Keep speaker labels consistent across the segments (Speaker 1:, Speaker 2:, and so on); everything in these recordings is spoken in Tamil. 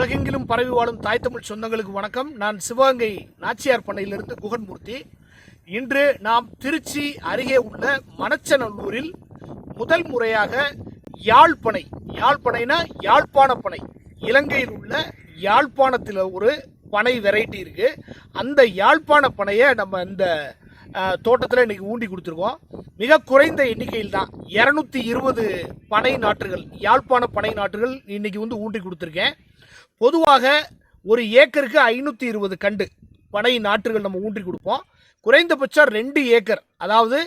Speaker 1: உலகெங்கிலும் பரவி வாழும் தாய் தமிழ் சொந்தங்களுக்கு வணக்கம். நான் சிவகங்கை நாச்சியார் பண்ணையிலிருந்து குகன்மூர்த்தி. இன்று நாம் திருச்சி அருகே உள்ள மணச்சநல்லூரில் முதல் முறையாக யாழ்ப்பனை யாழ்ப்பனைனா யாழ்ப்பாண பனை இலங்கையில் உள்ள யாழ்ப்பாணத்தில் ஒரு பனை வெரைட்டி இருக்கு. அந்த யாழ்ப்பாண பனையை நம்ம இந்த தோட்டத்தில் இன்னைக்கு ஊண்டி கொடுத்துருக்கோம். மிக குறைந்த எண்ணிக்கையில் தான். இரநூத்தி இருபது பனை நாற்றுகள் யாழ்ப்பாண பனை நாற்றுகள் இன்றைக்கி வந்து ஊண்டி கொடுத்துருக்கேன். பொதுவாக ஒரு ஏக்கருக்கு ஐநூற்றி இருபது கண்டு பனை நாற்றுகள் நம்ம ஊன்றி கொடுப்போம். குறைந்தபட்சம் ரெண்டு ஏக்கர் அதாவது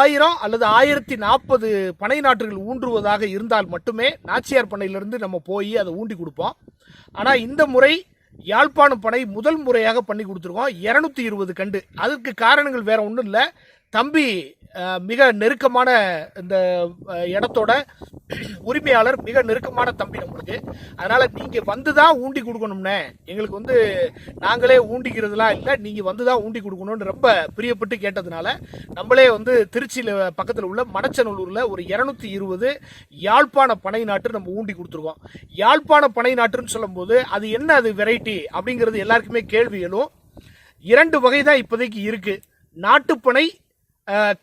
Speaker 1: ஆயிரம் அல்லது ஆயிரத்தி நாற்பது பனை நாற்றுகள் ஊன்றுவதாக இருந்தால் மட்டுமே நாச்சியார் பண்ணையிலிருந்து நம்ம போய் அதை ஊண்டி கொடுப்போம். ஆனால் இந்த முறை யாழ்ப்பாணம் பனை முதல் முறையாக பண்ணி கொடுத்துருக்கோம். இரநூத்தி இருபது கண்டு. அதற்கு காரணங்கள் வேற ஒன்றும் இல்லை. தம்பி மிக நெருக்கமான இந்த இடத்தோட உரிமையாளர் மிக நெருக்கமான தம்பி நம்மளுக்கு. அதனால நீங்க வந்து தான் ஊண்டி கொடுக்கணும்னே. எங்களுக்கு வந்து நாங்களே ஊண்டிக்கிறதுலாம் இல்லை. நீங்க வந்து தான் ஊண்டி கொடுக்கணும்னு ரொம்ப பிரியப்பட்டு கேட்டதுனால நம்மளே வந்து திருச்சியில் பக்கத்தில் உள்ள மணச்சநல்லூரில் ஒரு இரநூத்தி இருபது யாழ்ப்பாண பனை நாட்டு நம்ம ஊண்டி கொடுத்துருவோம் யாழ்ப்பாண பனை நாட்டுன்னு சொல்லும்போது அது என்ன அது வெரைட்டி அப்படிங்கிறது எல்லாருக்குமே கேள்வி எழும். இரண்டு வகை தான் இப்போதைக்கு இருக்கு. நாட்டுப்பனை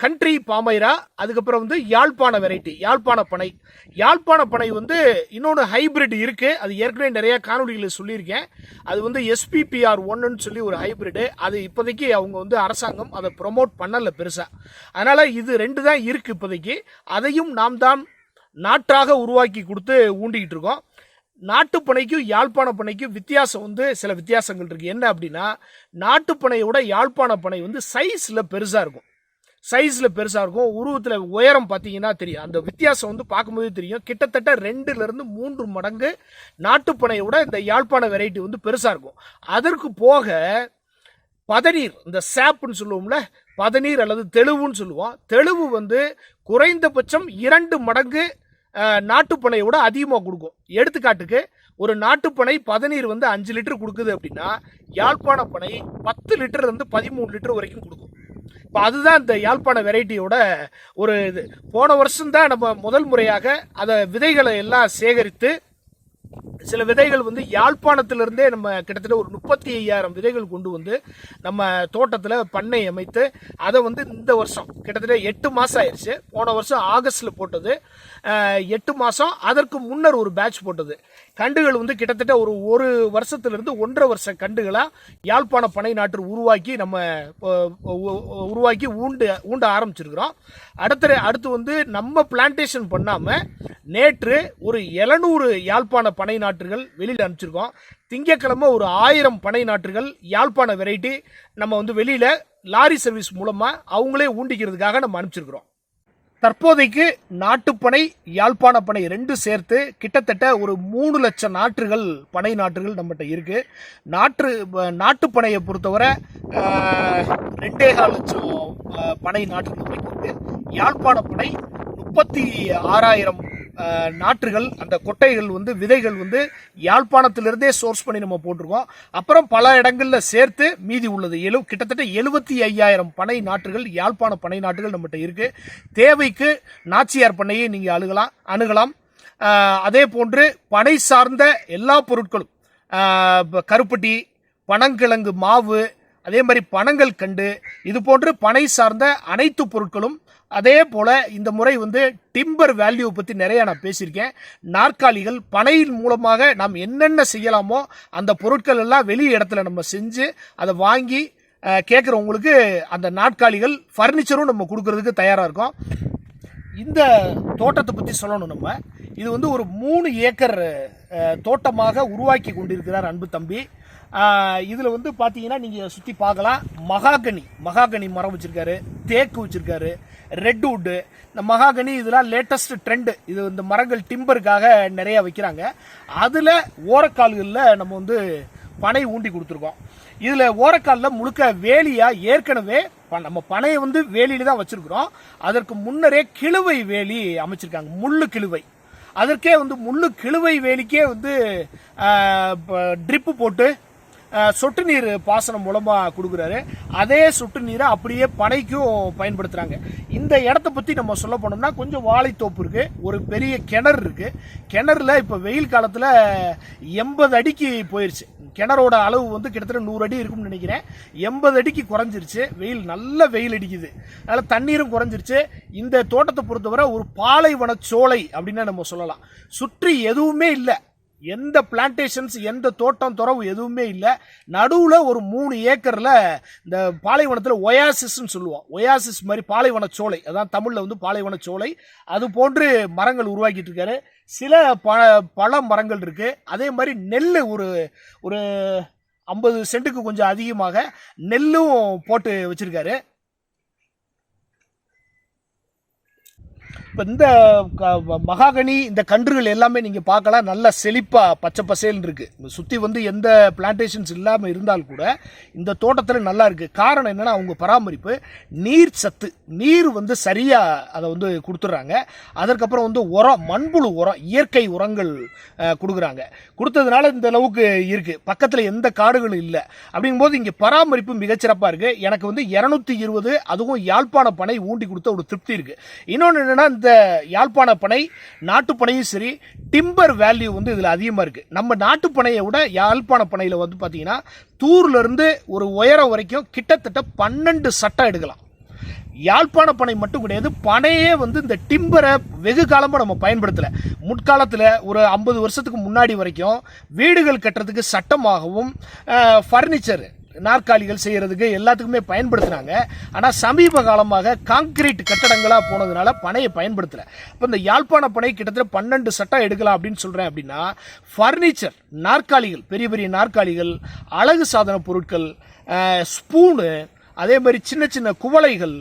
Speaker 1: கண்ட்ரி பாமைரா அதுக்கப்புறம் வந்து யாழ்ப்பாண வெரைட்டி யாழ்ப்பாண பனை. யாழ்ப்பாண பனை வந்து இன்னொன்று ஹைபிரிட் இருக்கு. அது ஏற்கனவே நிறைய காணொலிகளில் சொல்லியிருக்கேன். அது வந்து எஸ்பிபிஆர் ஒன்னுன்னு சொல்லி ஒரு ஹைபிரிடு அது இப்போதைக்கு அவங்க வந்து அரசாங்கம் அதை ப்ரொமோட் பண்ணல பெருசாக அதனால் இது ரெண்டு தான் இருக்குது இப்போதைக்கு. அதையும் நாம் தான் நாற்றாக உருவாக்கி கொடுத்து ஊண்டிக்கிட்டு இருக்கோம். நாட்டுப்பனைக்கும் யாழ்ப்பாண பனைக்கும் வித்தியாசம் வந்து சில வித்தியாசங்கள் இருக்குது என்ன அப்படின்னா நாட்டுப்பனையோட யாழ்ப்பாண பனை வந்து சைஸில் பெருசாக இருக்கும். சைஸில் பெருசாக இருக்கும். உருவத்தில் உயரம் பார்த்தீங்கன்னா தெரியும். அந்த வித்தியாசம் வந்து பார்க்கும்போது தெரியும். கிட்டத்தட்ட ரெண்டுலேருந்து மூன்று மடங்கு நாட்டுப்பனையோட இந்த யாழ்ப்பாண வெரைட்டி வந்து பெருசாக இருக்கும். அதற்கு போக பதநீர் இந்த சாப்புன்னு சொல்லுவோம்ல பதநீர் அல்லது தெளிவுன்னு சொல்லுவோம். தெளிவு வந்து குறைந்தபட்சம் இரண்டு மடங்கு நாட்டுப்பனையை நாட்டுப்பனையோட அதிகமாக கொடுக்கும். எடுத்துக்காட்டுக்கு ஒரு நாட்டுப்பனை பதநீர் வந்து அஞ்சு லிட்டர் கொடுக்குது அப்படின்னா யாழ்ப்பாண பனை பத்து லிட்டர் இருந்து பதிமூணு லிட்டர் வரைக்கும் கொடுக்கும். இப்போ அதுதான் இந்த யாழ்ப்பாண வெரைட்டியோட ஒரு இது. போன வருஷம் தான் நம்ம முதல் முறையாக அதை விதைகளை எல்லாம் சேகரித்து சில விதைகள் வந்து யாழ்ப்பாணத்திலிருந்தே நம்ம கிட்டத்தட்ட ஒரு முப்பத்தி ஐயாயிரம் விதைகள் கொண்டு வந்து நம்ம தோட்டத்தில் பண்ணை அமைத்து அதை வந்து இந்த வருஷம் கிட்டத்தட்ட எட்டு மாதம் ஆயிடுச்சு போன வருஷம் ஆகஸ்டில் போட்டது. எட்டு மாதம் அதற்கு முன்னர் ஒரு பேட்ச் போட்டது. கண்டுகள் வந்து கிட்டத்தட்ட ஒரு ஒரு வருஷத்திலிருந்து ஒன்றரை வருஷ கண்டுகளாக யாழ்ப்பாண பனை நாற்று உருவாக்கி நம்ம உருவாக்கி ஊண்டு ஊண்ட ஆரம்பிச்சிருக்கிறோம். அடுத்த அடுத்து வந்து நம்ம பிளான்டேஷன் பண்ணாமல் நேற்று ஒரு எழுநூறு யாழ்ப்பாண பனை நாற்றுகள் வெளியில் அனுப்பிச்சிருக்கோம். திங்கக்கிழமை ஒரு ஆயிரம் பனை நாற்றுகள் யாழ்ப்பாண வெரைட்டி நம்ம வந்து வெளியில் லாரி சர்வீஸ் மூலமாக அவங்களே ஊண்டிக்கிறதுக்காக நம்ம அனுப்பிச்சிருக்கிறோம். தற்போதைக்கு நாட்டுப்பனை யாழ்ப்பாண பனை ரெண்டு சேர்த்து கிட்டத்தட்ட ஒரு மூணு லட்சம் நாற்றுகள் பனை நாற்றுகள் நம்மகிட்ட இருக்கு. நாற்று நாட்டுப்பனையை பொறுத்தவரை ரெண்டே கால் லட்சம் பனை நாற்றுகள் வரைக்கும் இருக்கு. யாழ்ப்பாண பனை முப்பத்தி ஆறாயிரம் நாற்றுகள் அந்த கொட்டைகள் வந்து விதைகள் வந்து யாழ்ப்பாணத்திலிருந்தே சோர்ஸ் பண்ணி நம்ம போட்டிருக்கோம். அப்புறம் பல இடங்களில் சேர்த்து மீதி உள்ளது. எழு கிட்டத்தட்ட எழுபத்தி ஐயாயிரம் பனை நாற்றுகள் யாழ்ப்பாண பனை நாற்றுகள் நம்மகிட்ட இருக்கு. தேவைக்கு நாச்சியார் பண்ணையை நீங்கள் அணுகலாம். அணுகலாம் அதே போன்று பனை சார்ந்த எல்லா பொருட்களும் கருப்பட்டி பனங்கிழங்கு மாவு அதே மாதிரி பனங்கள் கண்டு இது போன்று பனை சார்ந்த அனைத்து பொருட்களும் அதே போல இந்த முறை வந்து டிம்பர் வேல்யூ பற்றி நிறைய நான் பேசியிருக்கேன். நாற்காலிகள் பனையின் மூலமாக நாம் என்னென்ன செய்யலாமோ அந்த பொருட்கள் எல்லாம் வெளி இடத்துல நம்ம செஞ்சு அதை வாங்கி கேட்குறவங்களுக்கு அந்த நாற்காலிகள் ஃபர்னிச்சரும் நம்ம கொடுக்கறதுக்கு தயாராக இருக்கோம். இந்த தோட்டத்தை பற்றி சொல்லணும் நம்ம. இது வந்து ஒரு மூணு ஏக்கர் தோட்டமாக உருவாக்கி கொண்டிருக்கிறார் அன்பு தம்பி. இதில் வந்து பார்த்தீங்கன்னா நீங்கள் சுற்றி பார்க்கலாம். மகாகனி. மகாகனி மரம் வச்சுருக்காரு. தேக்கு வச்சிருக்காரு. ரெட்வுட்டு இந்த மகாகனி இதெல்லாம் லேட்டஸ்ட் ட்ரெண்டு இது இந்த மரங்கள் டிம்பருக்காக நிறையா வைக்கிறாங்க. அதில் ஓரக்கால்களில் நம்ம வந்து பனை ஊண்டி கொடுத்துருக்கோம். இதில் ஓரக்காலில் முழுக்க வேலியாக ஏற்கனவே ப- நம்ம பனையை வந்து வேலியில் தான் வச்சுருக்குறோம். அதற்கு முன்னரே கிழுவை வேலி அமைச்சிருக்காங்க. முள்ளு கிழுவை அதற்கே வந்து முள்ளு கிழுவை வேலிக்கே வந்து ட்ரிப்பு போட்டு சொட்டு நீர் பாசனம் மூலமாக கொடுக்குறாரு. அதே சொட்டு நீரை அப்படியே பனைக்கும் பயன்படுத்துகிறாங்க இந்த இடத்த பற்றி நம்ம சொல்ல போனோம்னா கொஞ்சம் வாழைத்தோப்பு இருக்குது ஒரு பெரிய கிணறு இருக்குது கிணறுல இப்போ வெயில் காலத்தில் எண்பது அடிக்கு போயிடுச்சு கிணறோட அளவு வந்து கிட்டத்தட்ட நூறு அடி இருக்கும்னு நினைக்கிறேன். எண்பது அடிக்கு குறைஞ்சிருச்சு. வெயில் நல்ல வெயில் அடிக்குது. அதனால் தண்ணீரும் குறைஞ்சிருச்சு. இந்த தோட்டத்தை பொறுத்தவரை ஒரு பாலைவன சோலை அப்படின்னு நம்ம சொல்லலாம். சுற்றி எதுவுமே இல்லை. எந்த பிளான்டேஷன்ஸ் எந்த தோட்டம் துறவு எதுவுமே இல்லை. நடுவில் ஒரு மூணு ஏக்கரில் இந்த பாலைவனத்தில் ஒயாசிஸ்ன்னு சொல்லுவோம். ஒயாசிஸ் மாதிரி பாலைவன சோலை அதான் தமிழில் வந்து பாலைவன சோலை அது போன்று மரங்கள் உருவாக்கிட்டு இருக்காரு. சில ப பழ மரங்கள் இருக்குது அதே மாதிரி நெல் ஒரு ஒரு ஐம்பது சென்ட்டுக்கு கொஞ்சம் அதிகமாக நெல்லும் போட்டு வச்சுருக்காரு. இப்போ இந்த க- மகாகனி இந்த கன்றுகள் எல்லாமே நீங்கள் பார்க்கலாம். நல்ல செழிப்பாக பச்சை பசேல்னு இருக்குது சுற்றி வந்து எந்த பிளான்டேஷன்ஸ் இல்லாமல் இருந்தால் கூட இந்த தோட்டத்தில் நல்லா இருக்குது காரணம் என்னென்னா அவங்க பராமரிப்பு நீர் சத்து நீர் வந்து சரியாக அதை வந்து கொடுத்துட்றாங்க. அதற்கப்புறம் வந்து உரம் மண்புழு உரம் இயற்கை உரங்கள் கொடுக்குறாங்க. கொடுத்ததுனால இந்த அளவுக்கு இருக்குது பக்கத்தில் எந்த காடுகளும் இல்லை. அப்படிங்கும்போது இங்கே பராமரிப்பு மிகச்சிறப்பாக இருக்குது எனக்கு வந்து இரநூத்தி இருபது அதுவும் யாழ்ப்பாண பனை ஊண்டி கொடுத்த ஒரு திருப்தி இருக்குது இன்னொன்று என்னென்னா இந்த யாழ்ப்பாண பனை நாட்டுப்பனையும் சரி டிம்பர் வேல்யூ வந்து இதில் அதிகமாக இருக்குது நம்ம நாட்டுப்பனையை விட யாழ்ப்பாண பனையில் வந்து பார்த்தீங்கன்னா தூர்லேருந்து ஒரு உயரம் வரைக்கும் கிட்டத்தட்ட பன்னெண்டு சட்டம் எடுக்கலாம். யாழ்ப்பாண பனை மட்டும் கிடையாது பனையே வந்து இந்த டிம்பரை வெகு காலமாக நம்ம பயன்படுத்தலை. முற்காலத்தில் ஒரு ஐம்பது வருஷத்துக்கு முன்னாடி வரைக்கும் வீடுகள் கட்டுறதுக்கு சட்டமாகவும் ஃபர்னிச்சர் நாற்காலிகள் செய்கிறதுக்கு எல்லாத்துக்குமே பயன்படுத்தினாங்க. ஆனால் சமீப காலமாக காங்கிரீட் கட்டடங்களாக போனதுனால பனையை பயன்படுத்தலை. இப்போ இந்த யாழ்ப்பாண பனை கிட்டத்தட்ட பன்னெண்டு சட்டம் எடுக்கலாம் அப்படின்னு சொல்கிறேன் அப்படின்னா ஃபர்னிச்சர் நாற்காலிகள் பெரிய பெரிய நாற்காலிகள் அழகு சாதன பொருட்கள் ஸ்பூனு அதே மாதிரி சின்ன சின்ன குவளைகள்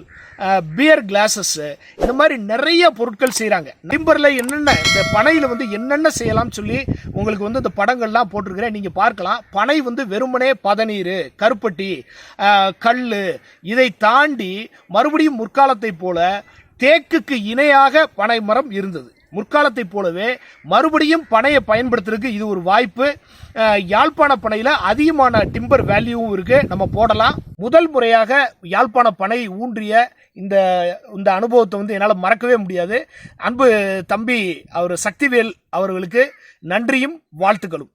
Speaker 1: பியர் கிளாஸஸ் இந்த மாதிரி நிறைய பொருட்கள் செய்கிறாங்க டிம்பரில் என்னென்ன இந்த பனையில் வந்து என்னென்ன செய்யலாம்னு சொல்லி உங்களுக்கு வந்து இந்த படங்கள்லாம் போட்டிருக்கிறேன். நீங்கள் பார்க்கலாம். பனை வந்து வெறுமனே பதநீர் கருப்பட்டி கல் இதை தாண்டி மறுபடியும் முற்காலத்தை போல தேக்குக்கு இணையாக பனை மரம் இருந்தது. முற்காலத்தை போலவே மறுபடியும் பனையை பயன்படுத்துறதுக்கு இது ஒரு வாய்ப்பு. யாழ்ப்பாண பனையில் அதிகமான டிம்பர் வேல்யூவும் இருக்குது நம்ம போடலாம். முதல் முறையாக யாழ்ப்பாண பனை ஊன்றிய இந்த இந்த அனுபவத்தை வந்து என்னால் மறக்கவே முடியாது. அன்பு தம்பி அவர் சக்திவேல் அவர்களுக்கு நன்றியும் வாழ்த்துக்களும்.